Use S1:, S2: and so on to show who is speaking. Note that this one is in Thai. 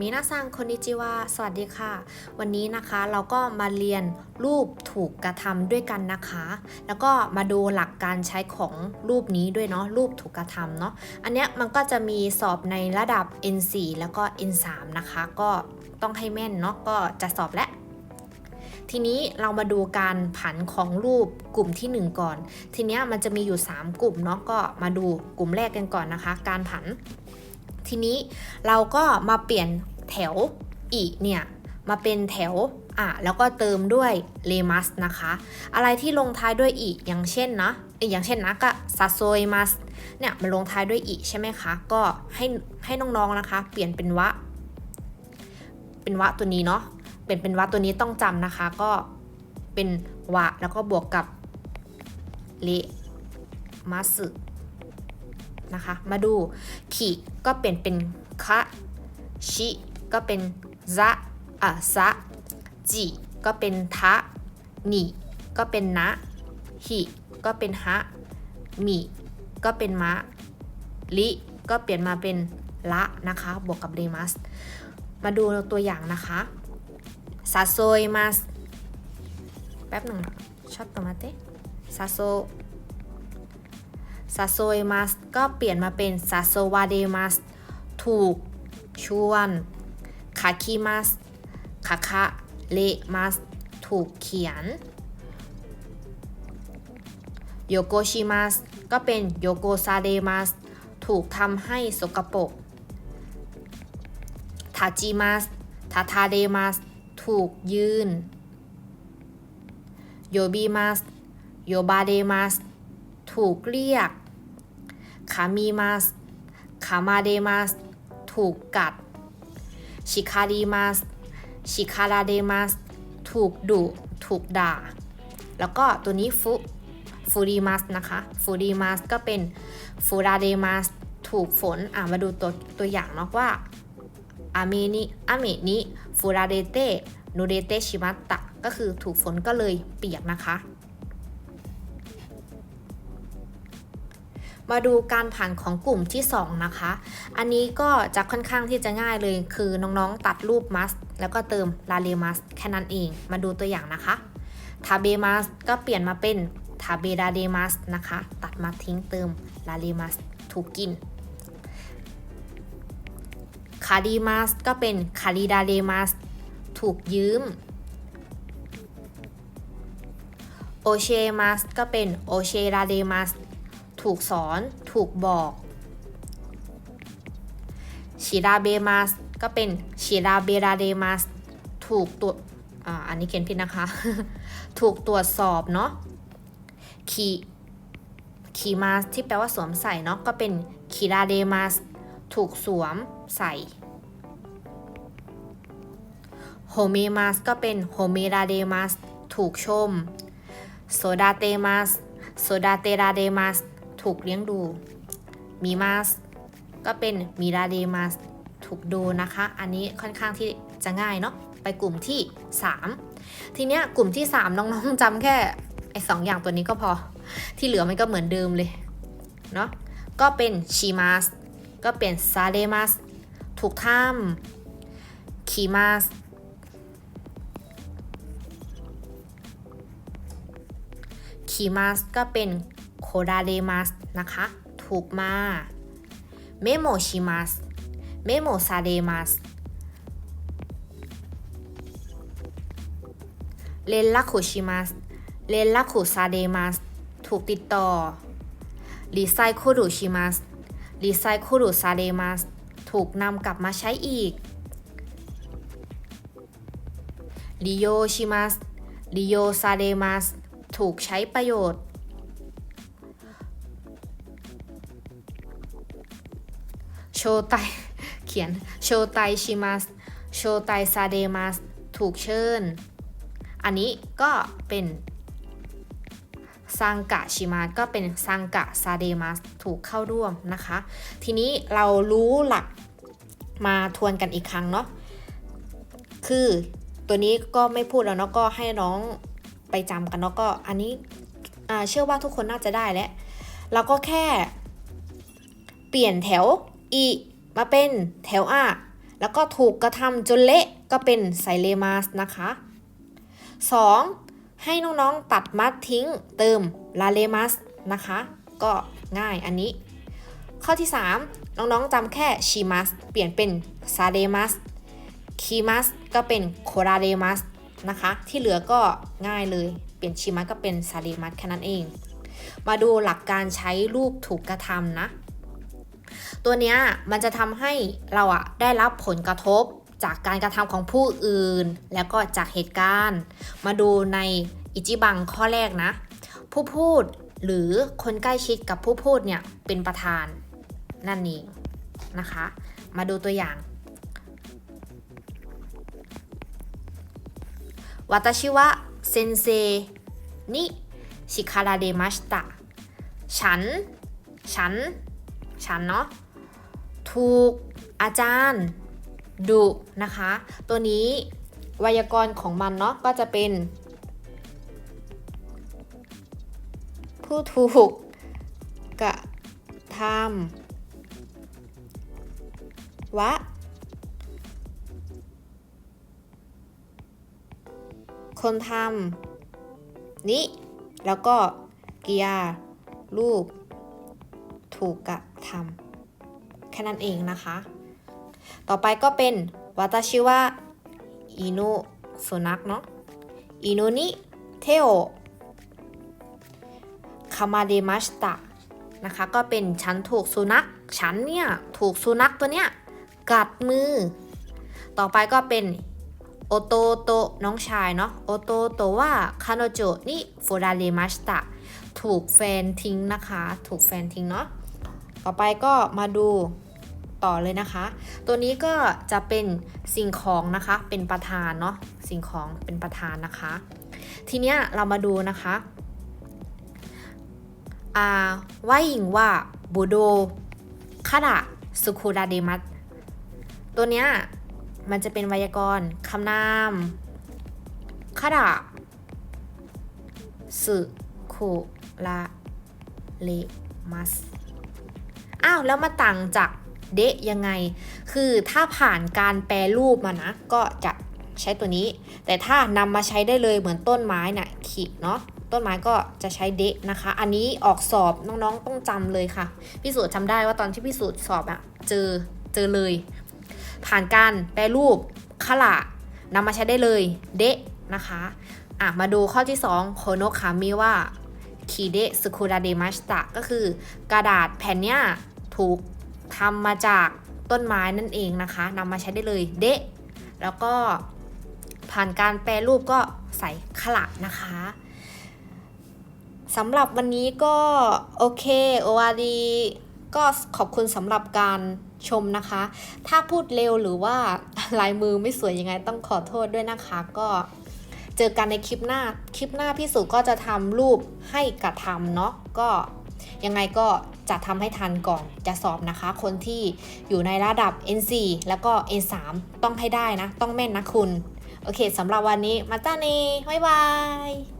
S1: มินาซังคอนนิจิวาสวัสดีค่ะ วันนี้นะคะเราก็มาเรียนรูปถูกกระทำด้วยกันนะคะ แล้วก็มาดูหลักการใช้ของรูปนี้ด้วยเนาะรูปถูกกระทำเนาะอันเนี้ยมันก็จะมีสอบในระดับ N4 แล้วก็ N3 นะคะ ก็ต้องให้แม่นเนาะก็จะสอบและทีนี้เรามาดูการผันของรูปกลุ่มที่ 1 ก่อน ทีเนี้ยมันจะมีอยู่ 3 กลุ่มเนาะก็มาดูกลุ่มแรกกันก่อนนะคะ การผัน ทีนี้เราก็มาเปลี่ยนแถวอีกเนี่ยมาเป็นแถวอะแล้วก็เติมด้วยเลมัสนะคะ อะไรที่ลงท้ายด้วยอีกอย่างเช่นนะเอ้ยอย่างเช่นนะก็ซาโซยมัสเนี่ยมันลงท้ายด้วยอีกใช่ไหมคะ ก็ให้ให้น้องๆนะคะ เปลี่ยนเป็นวะ เป็นวะตัวนี้เนาะเป็นเป็นวะตัวนี้ต้องจำนะคะ ก็เป็นวะแล้วก็บวกกับเลมัส นะคะ มาดูขีก็เปลี่ยนเป็นคะชิก็เป็นซะอะซะจิก็เป็นทะนิก็เป็นนะหิก็เป็นฮะมิก็เป็นมะลิก็เปลี่ยนมาเป็นละนะคะ บวกกับเรมัส มาดูตัวอย่างนะคะซาโซยมัสแป๊บหนึ่งนะชอบตมาเตซาโซ ซาโซยมัสก็เปลี่ยนมาเป็นซาโซวาเดมัสถูก ชวนคาคิมัสคาคะเลมัสถูกเขียนโยโกชิมัสก็เป็นโยโกซาเดมัสถูกทำให้สกปรกทาจิมัสทาทาเดมัสถูกยืนโยบิมัสโยบาเดมัสถูกเรียก คามิมัสคามาเดมัสถูกกัดชิคาริมัสชิคาราเดมัสถูกดุถูกด่า แล้วก็ตัวนี้ฟุฟูริมัสนะคะฟูริมัสก็เป็นฟูราเดมัสถูกฝนอะมาดูตัวตัวอย่างเนาะว่าอาเมนิอาเมนิฟูราเดเตโนเดเตชิมัตตะก็คือถูกฝนก็เลยเปียกนะคะ มาดูการผ่านของกลุ่มที่ 2 นะคะ อันนี้ก็จะค่อนข้างที่จะง่ายเลย คือน้องๆตัดรูปมัสแล้วก็เติมลาเลมัสแค่นั้นเอง มาดูตัวอย่างนะคะทาเบมัสก็เปลี่ยนมาเป็นทาเบดาเดมัสนะคะ ตัดมาทิ้งเติมลาเลมัสถูกกินคาดีมัสก็เป็นคาริดาเดมัสถูกยืมโอเชมัสก็เป็นโอเชราเดมัส ถูกสอน ถูกบอกชิราเบมัสก็เป็นชิราเบราเดมัสถูกตรวจอ,อันนี้เขียนผิดนะคะ ถูกตรวจสอบเนาะคีคีมัสที่แปลว่าสวมใส่เนาะก็เป็นคีราเดมัสถูกสวมใส่โฮเมมัสก็เป็นโฮเมราเดมัสถูกชมโซดาเตมัสโซดาเตราเดมัส ถูกเลี้ยงดูมีมัสก็เป็นมิราเดมัสถูกดูนะคะ อันนี้ค่อนข้างที่จะง่ายเนาะไปกลุ่มที่ 3 ทีเนี้ยกลุ่มที่ 3 น้องๆจำแค่ไอ้สองอย่างตัวนี้ก็พอ ที่เหลือมันก็เหมือนเดิมเลยเนาะก็เป็นชิมัสก็เป็นซาเดมัสถูกทำคีมัสคีมัสก็เป็น โคดาเดมัสนะคะ ถูกมาเมโมชิมัสเมโมซาเดมัสเลนลักคุชิมัสเลนลักคุซาเดมัสถูกติดต่อรีไซคุรุชิมัสรีไซคุรุซาเดมัสถูกนำกลับมาใช้อีกริโยชิมัสริโยซาเดมัสถูกใช้ประโยชน์ ไตเขียนโชไตชิมัสโชไตซาเดมัสถูกเชิญ อันนี้ก็เป็นซังกะชิมัสก็เป็นซังกะซาเดมัสถูกเข้าร่วมนะคะ ทีนี้เรารู้หลักมาทวนกันอีกครั้งเนาะคือตัวนี้ก็ไม่พูดแล้วเนาะก็ให้น้องไปจำกันเนาะก็อันนี้เชื่อว่าทุกคนน่าจะได้แล้วเราก็แค่เปลี่ยนแถว อีมาเป็นแถว A แล้วแล้วก็ถูกกระทำจนเละก็เป็นไซเลมัสนะคะ 2. ให้น้องๆตัดมัดทิ้งเติมลาเลมัสนะคะ ก็ง่ายอันนี้ ข้อที่ 3 น้องๆจำแค่ชีมัสเปลี่ยนเป็นซาเดมัสคีมัสก็เป็นโคราเดมัสนะคะ ที่เหลือก็ง่ายเลย เปลี่ยนชีมัสก็เป็นซาเดมัสแค่นั้นเอง มาดูหลักการใช้รูปถูกกระทำนะ ตัวเนี้ยมันจะทำให้เราอะได้รับผลกระทบจากการกระทำของผู้อื่น แล้วก็จากเหตุการณ์ มาดูในอิจิบังข้อแรกนะ ผู้พูดหรือคนใกล้ชิดกับผู้พูดเนี่ยเป็นประธานนั่นเองนะคะ มาดูตัวอย่างวาตชิวะเซนเซนิชิคาราเดมัสตะฉัน ฉัน ฉันเนาะ ถูกอาจารย์ดุนะคะ ตัวนี้ไวยากรณ์ของมันเนาะก็จะเป็น ผู้ถูกกระทำวะคนทำนี้แล้วก็กิยารูปถูกกระทำ แค่นั้นเองนะคะ ต่อไปก็เป็นวาตาชิวะอินุสุนัขเนาะอินุนิเทโอคามาเดมัสตะนะคะก็เป็นฉันถูกสุนัขฉันเนี่ยถูกสุนัขตัวเนี้ยกัดมือ ต่อไปก็เป็นโอโตโตน้องชายเนาะโอโตโตว่าคาโนโจนิฟูราเดมัสตะถูกแฟนทิ้งนะคะ ถูกแฟนทิ้งเนาะต่อไปก็มาดู ต่อเลยนะคะ ตัวนี้ก็จะเป็นสิ่งของนะคะ เป็นประธานเนาะ สิ่งของเป็นประธานนะคะ ทีเนี้ยเรามาดูนะคะอ่าว่าหญิงว่าบูโดคาดะสุคุดาเดมัตตัวเนี้ยมันจะเป็นไวยากรณ์คำนามคาดะสุคุลาเลมัสอ้าว แล้วมาต่างจาก เดะยังไง คือถ้าผ่านการแปรรูปมานะ ก็จะใช้ตัวนี้ แต่ถ้านำมาใช้ได้เลยเหมือนต้นไม้นะ่ะขีดเนาะต้นไม้ก็จะใช้เดะนะคะ อันนี้ออกสอบน้องๆต้องจำเลยค่ะพี่สูตรจำได้ว่าตอนที่พี่สูตรสอบอะเจอเจอเลย ผ่านการแปรรูปขละนำมาใช้ได้เลยเดะนะคะอะมาดูข้อที่2โคโนคามิว่าคีเดสคูราเดมัสตะก็คือ กระดาษแผ่นเนี้ยถูก ทำมาจากต้นไม้นั่นเองนะคะนำมาใช้ได้เลยเดะแล้วก็ผ่านการแปรรูปก็ใส่ขละนะคะสำหรับวันนี้ก็โอเคโอวาดีก็ขอบคุณสำหรับการชมนะคะ ถ้าพูดเร็วหรือว่าลายมือไม่สวยยังไงต้องขอโทษด้วยนะคะ ก็เจอกันในคลิปหน้า คลิปหน้าพี่สุก็จะทำรูปให้กระทำเนาะก็ ยังไงก็จะทำให้ทันก่อนจะสอบนะคะ คนที่อยู่ในระดับ N4 แล้วก็ N3 ต้องให้ได้นะ ต้องแม่นนะคุณ โอเคสำหรับวันนี้มาจ้าเนบ๊ายบาย